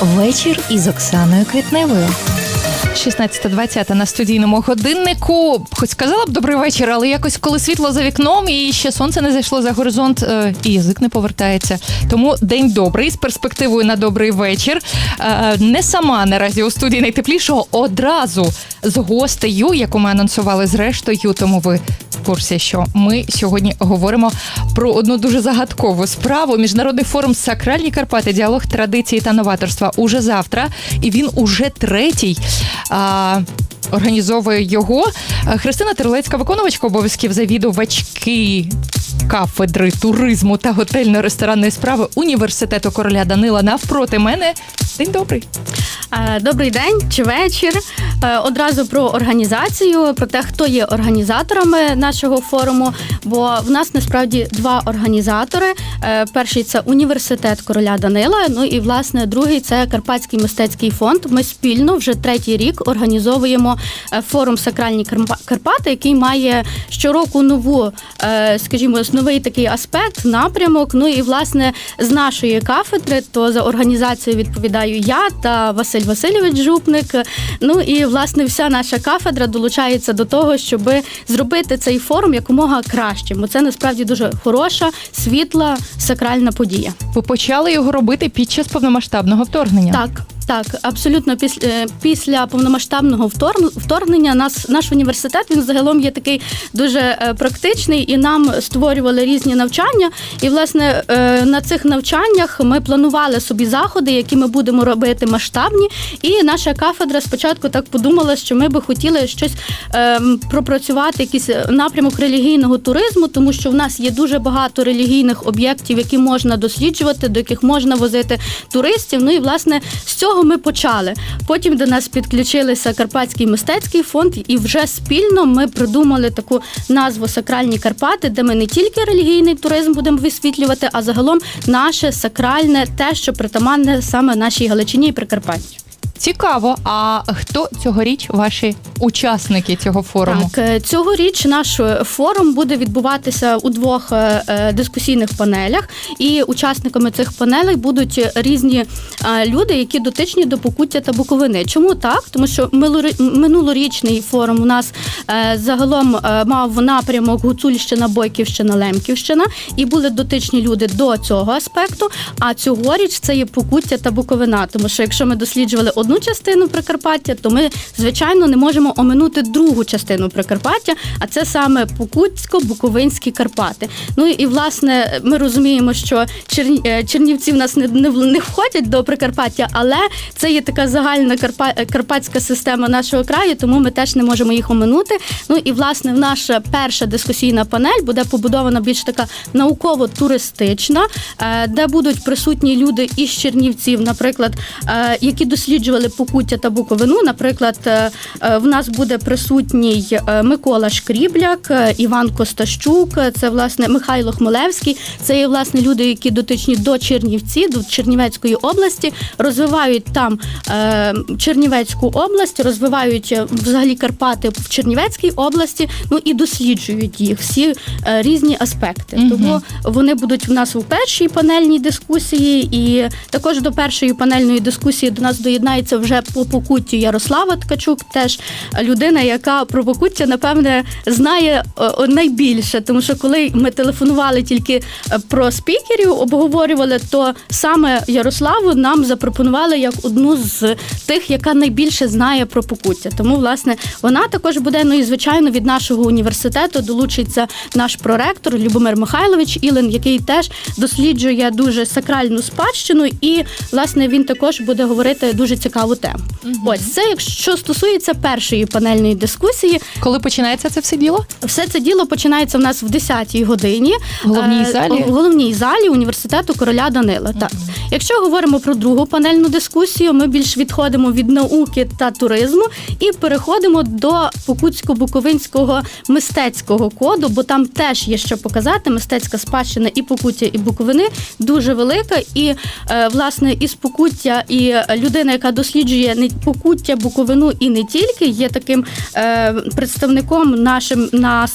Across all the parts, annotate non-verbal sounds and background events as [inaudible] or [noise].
Вечір із Оксаною Квітневою. 16.20 на студійному годиннику. Хоч сказала б добрий вечір, але якось коли світло за вікном і ще сонце не зайшло за горизонт, е, і язик не повертається. Тому день добрий з перспективою на добрий вечір. Е, Не сама наразі у студії найтеплішого одразу з гостею, яку ми анонсували зрештою. Тому ви в курсі, що ми сьогодні говоримо про одну дуже загадкову справу. Міжнародний форум Сакральні Карпати, діалог традиції та новаторства уже завтра, і він уже третій. А, Організовує його Христина Терлецька, виконувачка обов'язків завідувачки кафедри туризму та готельно-ресторанної справи університету короля Данила навпроти мене. День добрий. Е, Добрий день чи вечір. Е, Одразу про організацію, про те, хто є організаторами нашого форуму. Бо в нас насправді два організатори. Е, Перший це університет короля Данила. Ну і власне другий це Карпатський мистецький фонд. Ми спільно вже третій рік організовуємо форум Сакральні Карпа- Карпати, який має щороку нову, скажімо, новий такий аспект, напрямок. Ну і власне з нашої кафедри, то за організацію відповідаю я та Василь Васильович Жупник. Ну і власне вся наша кафедра долучається до того, щоб зробити цей форум якомога кращим. Бо це насправді дуже хороша, світла, сакральна подія. Ви почали його робити під час повномасштабного вторгнення. Так. Так, абсолютно після після повномасштабного вторгнення нас наш університет він загалом є такий дуже е, практичний, і нам створювали різні навчання. І власне е, на цих навчаннях ми планували собі заходи, які ми будемо робити масштабні. І наша кафедра спочатку так подумала, що ми би хотіли щось е, пропрацювати, якийсь напрямок релігійного туризму, тому що в нас є дуже багато релігійних об'єктів, які можна досліджувати, до яких можна возити туристів. Ну і власне з цього ми почали. Потім до нас підключилися Карпатський мистецький фонд, і вже спільно ми придумали таку назву Сакральні Карпати, де ми не тільки релігійний туризм будемо висвітлювати, а загалом наше сакральне, те, що притаманне саме нашій Галичині і Прикарпаттю. Цікаво. А хто цьогоріч ваші учасники цього форуму? Так, е, цьогоріч наш е, форум буде відбуватися у двох е, дискусійних панелях, і учасниками цих панелей будуть різні люди, які дотичні до Покуття та Буковини. Чому так? Тому що минулорічний форум у нас загалом мав напрямок Гуцульщина, Бойківщина, Лемківщина, і були дотичні люди до цього аспекту. А цьогоріч це є Покуття та Буковина. Тому що якщо ми досліджували одну частину Прикарпаття, то ми звичайно не можемо оминути другу частину Прикарпаття, а це саме Покутсько-Буковинські Карпати. Ну і власне ми розуміємо, що е, Чернівці в нас не, не, входять до Прикарпаття, але це є така загальна карпа... е, карпатська система нашого краю, тому ми теж не можемо їх оминути. Ну і власне наша перша дискусійна панель буде побудована більш така науково-туристична, е, де будуть присутні люди із Чернівців, наприклад, які досліджували Покуття та Буковину. Наприклад, е, е, в нас буде присутній е, Микола Шкрібляк, Іван Костащук, це власне Михайло Хмелевський. Це є власне люди, які дотичні до Чернівці, до Чернівецької області, розвивають там Чернівецьку область, розвивають взагалі Карпати в Чернівецькій області. Ну і досліджують їх всі різні аспекти. Мгм. Тому вони будуть в нас у першій панельній дискусії, і також до першої панельної дискусії до нас доєднається вже по покуттю Ярослава Ткачук, теж людина, яка про покуття, напевне, знає е, найбільше. Тому що коли ми телефонували тільки е, про спікерів, обговорювали, то саме Ярославу нам запропонували як одну з тих, яка найбільше знає про покуття. Тому, власне, вона також буде. Ну і звичайно, від нашого університету долучиться наш проректор Любомир Михайлович Ілин, який теж досліджує дуже сакральну спадщину, і власне він також буде говорити дуже цікаву тему. Ось це, якщо стосується першої панельної дискусії, Коли починається це все діло? все це діло починається в нас в 10-й годині В головній Е, залі? В головній залі університету короля Данила. Так, якщо говоримо про другу панельну дискусію, ми більш відходимо від науки та туризму і переходимо до Покутсько-Буковинського мистецького коду, бо там теж є що показати. Мистецька спадщина і Покуття, і Буковини дуже велика. І е, власне із Покуття і людина, яка досліджує досліджує не покуття Буковину і не тільки, є таким е, представником нашим на,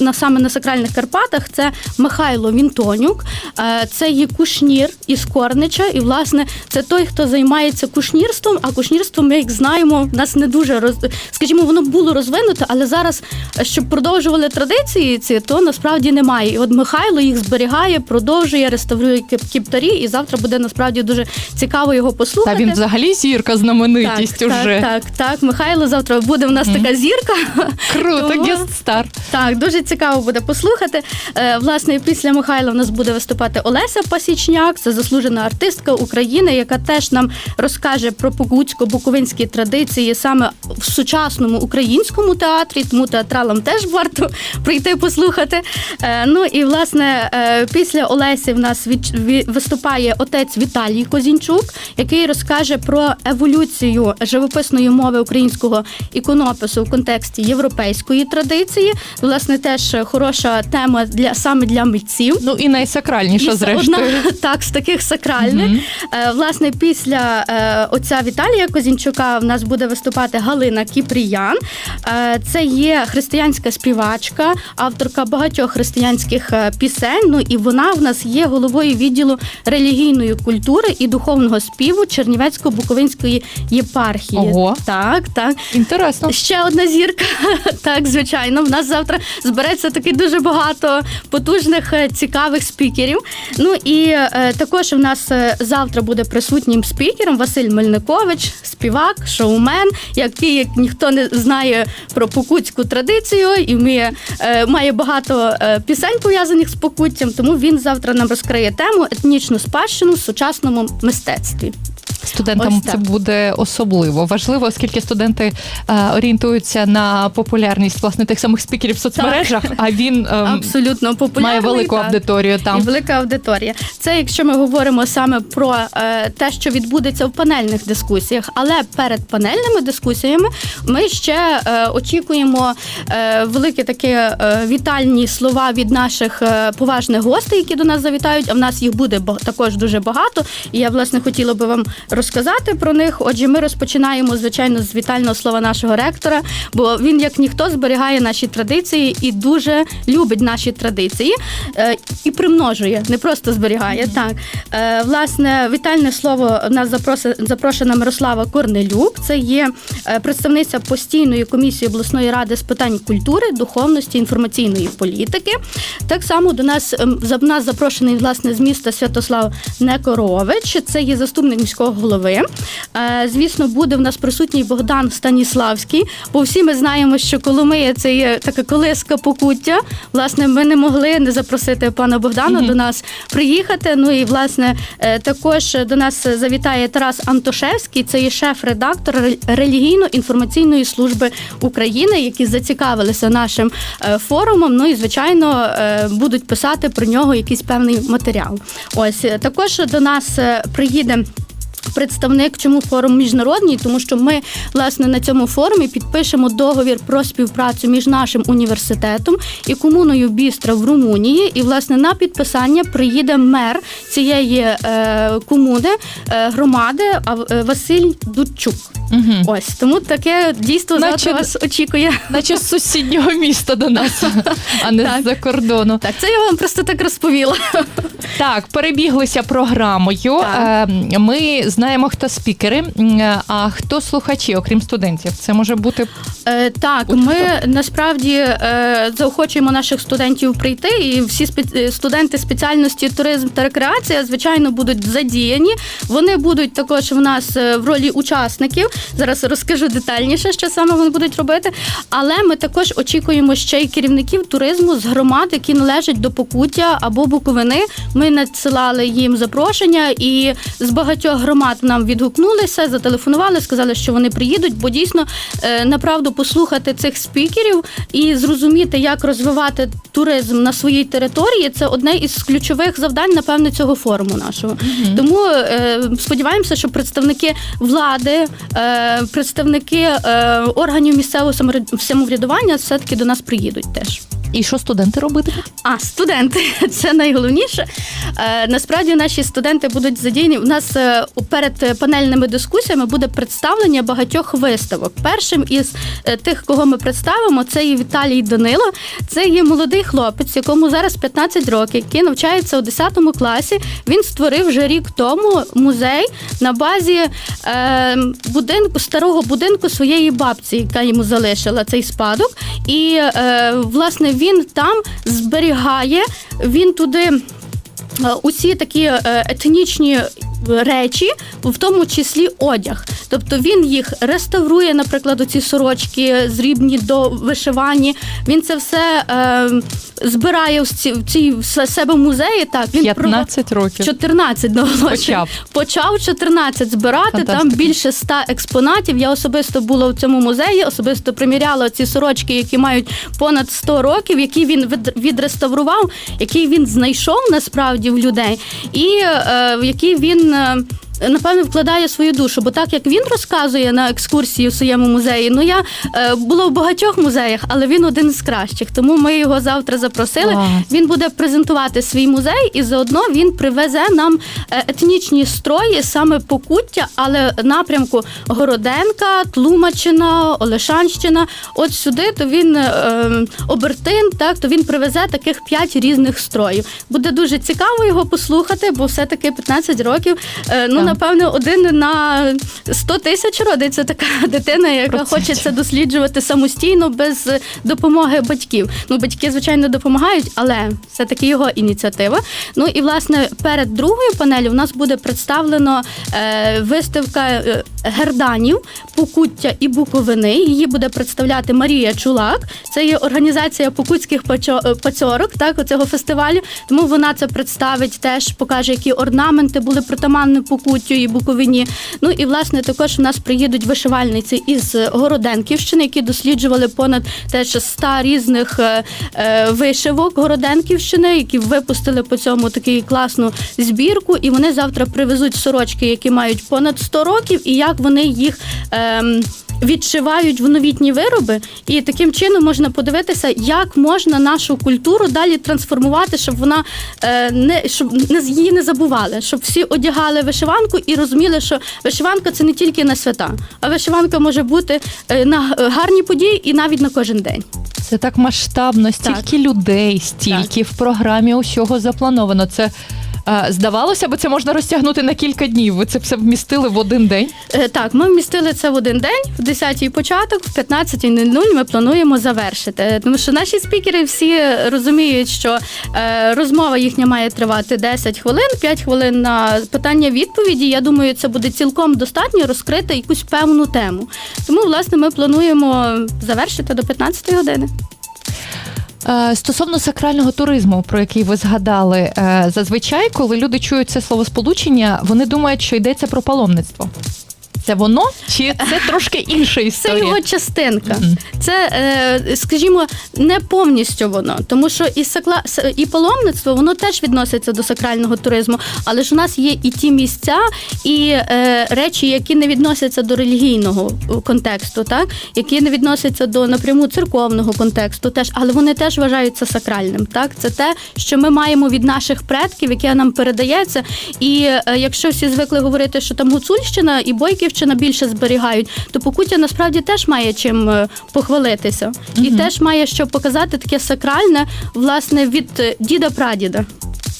на саме на сакральних Карпатах. Це Михайло Вінтонюк. Е, це є кушнір із Корнича. І, власне, це той, хто займається кушнірством. А кушнірство, ми як знаємо, в нас не дуже роз... скажімо, воно було розвинуте, але зараз, щоб продовжували традиції ці, то насправді немає. І от Михайло їх зберігає, продовжує, реставрує кіп- і завтра буде насправді дуже цікаво його Та послухати. він взагалі зірка, знаменитість так, уже. Так, так, так. Михайло завтра буде в нас така зірка. [laughs] Круто, Тому- гест-стар. Так, дуже цікаво буде послухати. Е, Власне, після Михайла в нас буде виступати Олеся Пасічняк, це заслужена артистка України, яка теж нам розкаже про покутсько-буковинські традиції саме в сучасному українському театрі. Тому театралам теж варто [laughs] прийти послухати. Е, Ну і власне е, після Олесі в нас виступає отець Віталій Козінчук, який розкаже про еволюцію живописної мови українського іконопису в контексті європейської традиції. Власне, теж хороша тема для саме для митців. Ну і найсакральніша, І зрештою. Одна [laughs] так з таких сакральних. Е, Власне, після е, отця Віталія Козінчука в нас буде виступати Галина Кіпріян. Е, Це є християнська співачка, авторка багатьох християнських пісень. Ну і вона в нас є головою відділу релігійної культури і духовного співу Чернівецько-Буковинської єпархії. Ого. Так, так. Інтересно. Ще одна зірка. [laughs] Так, звичайно. В нас завтра збереться таки дуже багато потужних е, цікавих спікерів. Ну і е, також в нас е, завтра буде присутнім спікером Василь Мельникович, співак, шоумен, який як ніхто не знає про покутську традицію і вміє, е, має багато е, пісень пов'язаних з покуттям. Тому він завтра нам розкриє тему етнічну спадщину в сучасному мистецтві. Студентам Ось так. це буде особливо важливо, оскільки студенти е, орієнтуються на популярність власне тих самих спікерів в соцмережах, а він ем, Абсолютно популярний. має велику так. аудиторію І там. велика аудиторія. Це якщо ми говоримо саме про е, те, що відбудеться в панельних дискусіях. Але перед панельними дискусіями ми ще е, очікуємо е, великі такі е, вітальні слова від наших е, поважних гостей, які до нас завітають. А в нас їх буде також дуже багато. І я власне хотіла би вам розказати про них. Отже, ми розпочинаємо звичайно з вітального слова нашого ректора, бо він як ніхто зберігає наші традиції і дуже любить наші традиції е, і примножує, не просто зберігає. Так е, власне, вітальне слово в нас запрошена Мирослава Корнелюк. Це є е, представниця постійної комісії обласної ради з питань культури, духовності, інформаційної політики. Так само до нас ем, за нас запрошений власне з міста Святослав Некорович. Це є заступник міського голови. Е, Звісно, буде в нас присутній Богдан Станіславський. Бо всі ми знаємо, що Коломия це є така колиска покуття. Власне, ми не могли не запросити пана Богдана до нас приїхати. Ну і власне е, також до нас завітає Тарас Антошевський. Це є шеф-редактор релігійно-інформаційної служби України, які зацікавилися нашим е, форумом. Ну і звичайно будуть писати про нього якийсь певний матеріал. Ось також до нас приїде. Представник, чому форум міжнародний, тому що ми власне на цьому форумі підпишемо договір про співпрацю між нашим університетом і комуною Бістра в Румунії. І власне на підписання приїде мер цієї е, комуни е, громади а, е, Василь Дудчук. Угу. Ось тому таке дійство Наче- завтра вас очікує. Наче з сусіднього міста до нас, а не з-за кордону. Так, це я вам просто так розповіла. Так, перебіглися програмою. Так. Е, Ми знаємо, хто спікери, а хто слухачі, окрім студентів. Це може бути Е, так, От ми хто? насправді е, заохочуємо наших студентів прийти, і всі спе- е, студенти спеціальності туризм та рекреація, звичайно, будуть задіяні. Вони будуть також в нас е, в ролі учасників. Зараз розкажу детальніше, що саме вони будуть робити. Але ми також очікуємо ще й керівників туризму з громад, які належать до Покуття або Буковини. Ми надсилали їм запрошення, і з багатьох громад нам відгукнулися, зателефонували, сказали, що вони приїдуть, бо дійсно е, направду послухати цих спікерів і зрозуміти, як розвивати туризм на своїй території. Це одне із ключових завдань, напевне, цього форуму нашого. Тому е, сподіваємося, що представники влади, е, представники е, органів місцевого самовряд- самоврядування все таки до нас приїдуть теж. І що студенти робитимуть? А студенти [laughs] це найголовніше. Е, насправді наші студенти будуть задіяні. У нас е, перед панельними дискусіями буде представлення багатьох виставок. Першим із е, тих, кого ми представимо, це є Віталій Данило. Це є молодий хлопець, якому зараз 15 років, який навчається у 10 класі. Він створив вже рік тому музей на базі будинку старого будинку своєї бабці, яка йому залишила цей спадок. І власне він там зберігає, він туди. е, Усі такі е, етнічні речі, в тому числі одяг. Тобто він їх реставрує, наприклад, ці сорочки зрібні до вишивані. Він це все е, збирає в ці, в цій в себе музеї. Так він пров- 15 років. 14 наголошую. Почав. Почав 14 збирати. Там більше 100 експонатів. Я особисто була в цьому музеї, особисто приміряла ці сорочки, які мають понад 100 років, які він від- відреставрував, які він знайшов насправді в людей, і е, які він. Е, Напевно, вкладає свою душу, бо так як він розказує на екскурсії в своєму музеї, ну я е, була в багатьох музеях, але він один з кращих. Тому ми його завтра запросили. Клас. Він буде презентувати свій музей, і заодно він привезе нам е, етнічні строї, саме Покуття, але напрямку Городенка, Тлумачина, Олешанщина. От сюди то він е, обертин, так то він привезе таких п'ять різних строїв. Буде дуже цікаво його послухати, бо все-таки 15 років. Е, ну. Напевно, один на 100 тисяч родиться така [laughs] дитина, яка хоче це досліджувати самостійно без допомоги батьків. Ну, батьки, звичайно, допомагають, але це таки його ініціатива. Ну і власне перед другою панелі у нас буде представлено е, виставка е, герданів, покуття і буковини. Її буде представляти Марія Чулак. Це є організація покутських е, пацьорок, так оцього фестивалю. Тому вона це представить, теж покаже, які орнаменти були притаманні покуттю і буковині. Ну і власне також у нас приїдуть вишивальниці із Городенківщини, які досліджували понад теж 100 різних е, е, вишивок Городенківщини, які випустили по цьому таку класну збірку. І вони завтра привезуть сорочки, які мають понад 100 років, і як вони їх. ем, Відшивають в новітні вироби, і таким чином можна подивитися, як можна нашу культуру далі трансформувати, щоб вона е, не щоб не з- її не забували, щоб всі одягали вишиванку і розуміли, що вишиванка це не тільки на свята, а вишиванка може бути е, на гарні події і навіть на кожен день. Це так масштабно, стільки людей, стільки в програмі усього заплановано. Це е, здавалося б, це можна розтягнути на кілька днів. Ви це все вмістили в один день. Е, Так, ми вмістили це в один день, в 10-й початок, в 15.00 ми плануємо завершити. Тому що наші спікери всі розуміють, що е, розмова їхня має тривати 10 хвилин, 5 хвилин на питання-відповіді. Я думаю, це буде цілком достатньо розкрити якусь певну тему. Тому, власне, ми плануємо завершити до 15 години. Е, Стосовно сакрального туризму, про який ви згадали, е, зазвичай, коли люди чують це словосполучення, вони думають, що йдеться про паломництво. Це воно чи це трошки інша Це його частинка. Мгм. Це, е, скажімо, не повністю воно, тому що і сакла і паломництво воно теж відноситься до сакрального туризму, але ж у нас є і ті місця, і е, речі, які не відносяться до релігійного е, контексту, так які не відносяться до напряму церковного контексту, теж, але вони теж вважаються сакральним. Так, це те, що ми маємо від наших предків, яке нам передається. І е, якщо всі звикли говорити, що там Гуцульщина і Бойківщина більше зберігають, то Покуття насправді теж має чим е, похвалитися, і теж має що показати таке сакральне, власне, від е, діда-прадіда.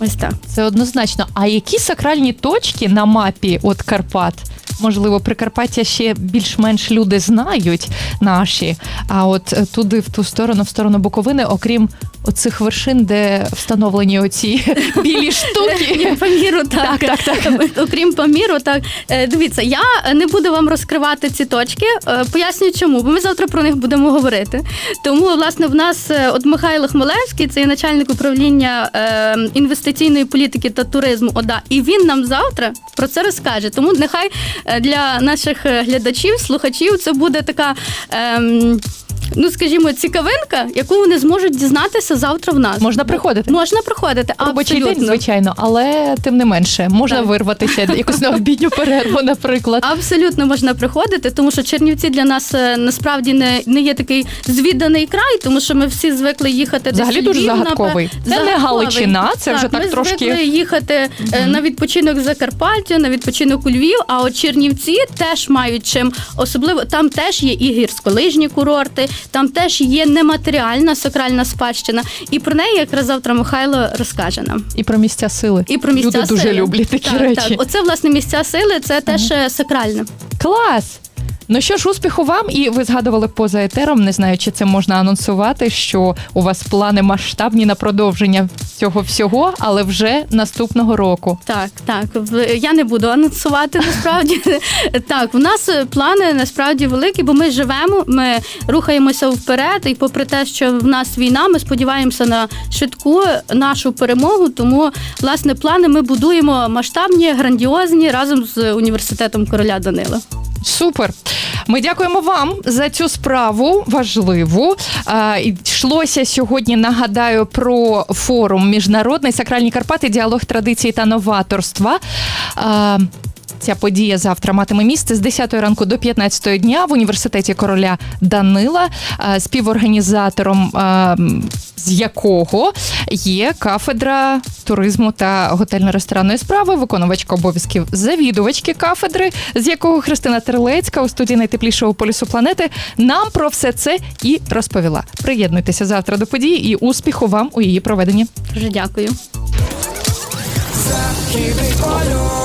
Ось так. Це однозначно. А які сакральні точки на мапі от Карпат? Можливо, Прикарпаття ще більш-менш люди знають наші. А от е, туди, в ту сторону, в сторону Буковини, окрім оцих вершин, де встановлені оці [laughs] білі штуки. Паміру, [laughs] так. Так, так, Окрім Паміру, так. Е, Дивіться, я не буду вам розкривати ці точки. Е, Пояснюю, чому, бо ми завтра про них будемо говорити. Тому, власне, в нас е, от Михайло Хмелевський, це є начальник управління е, інвестиційної політики та туризму ОДА, і він нам завтра про це розкаже. Тому нехай е, для наших е, глядачів, слухачів, це буде така. ем, ну скажімо, цікавинка, яку вони зможуть дізнатися завтра в нас. Можна приходити? Можна приходити. Робочий абсолютно. день, звичайно, але тим не менше, можна Так. вирватися якусь на обідню перерву, [laughs] наприклад. Абсолютно можна приходити, тому що Чернівці для нас е, насправді не, не є такий звіданий край, тому що ми всі звикли їхати Взагалі дуже Львів, загадковий. Це не. Галичина, це вже так ми трошки- звикли їхати е, на відпочинок в Закарпаття, на відпочинок у Львів. А от Чернівці теж мають чим особливо там теж є і гірськолижні курорти, там теж є нематеріальна сакральна спадщина. І про неї якраз завтра Михайло розкаже нам. І про місця сили. І про місця Люди дуже сили. люблять такі так, речі. Так, оце власне місця сили, це теж е, сакральне. Клас! Ну що ж, успіху вам, і ви згадували поза етером. Не знаю, чи це можна анонсувати, що у вас плани масштабні на продовження цього всього, але вже наступного року. Так, так. Я не буду анонсувати насправді. [laughs] Так, в нас е, плани насправді великі, бо ми живемо, ми рухаємося вперед, і попри те, що в нас війна, ми сподіваємося на швидку нашу перемогу. Тому власне плани ми будуємо масштабні, грандіозні разом з університетом короля Данила. Супер. Ми дякуємо вам за цю справу важливу. А, Йшлося сьогодні. Нагадаю про форум Міжнародний сакральні Карпати, діалог традиції та новаторства. Ця подія завтра матиме місце з 10 ранку до 15 дня в університеті короля Данила, а, співорганізатором з якого є кафедра туризму та готельно-ресторанної справи, виконувачка обов'язків завідувачки кафедри, з якого Христина Терлецька у студії найтеплішого полюсу планети нам про все це і розповіла. Приєднуйтеся завтра до події і успіху вам у її проведенні. Дуже дякую. Західний полюс.